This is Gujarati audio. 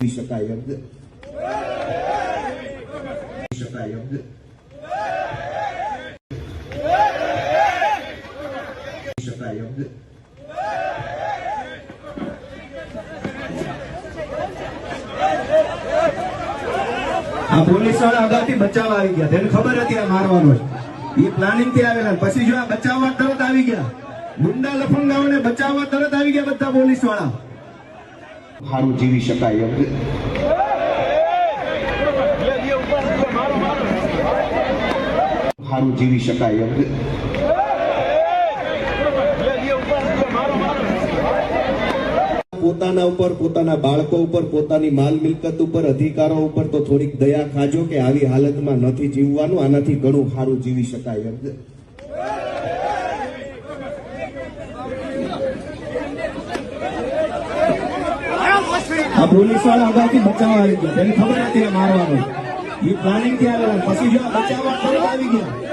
શકાય. શકાય એમ શકાય આ પોલીસવાળા અગાઉથી બચાવવા આવી ગયા. તેને ખબર હતી આ મારવાનો એ પ્લાનિંગથી આવેલા પછી જો આ બચાવવા તરત આવી ગયા. ગુંડા લફંગાઓને બચાવવા તરત આવી ગયા બધા પોલીસવાળા સારું જીવી શકાય એમ સારું જીવી શકાય એમ પોતાના ઉપર, પોતાના બાળકો ઉપર, પોતાની માલ મિલકત ઉપર, અધિકારો ઉપર તો થોડીક દયા ખાજો કે આવી હાલતમાં નથી જીવવાનું, આનાથી ઘણું સારું જીવી શકાય એમ. આ પોલીસવાળા અગાઉથી બચાવવા આવી ગયા. તેને ખબર નથી મારવાનું. એ પ્લાનિંગથી આવેલા. પછી જો બચાવવા આવી ગયા.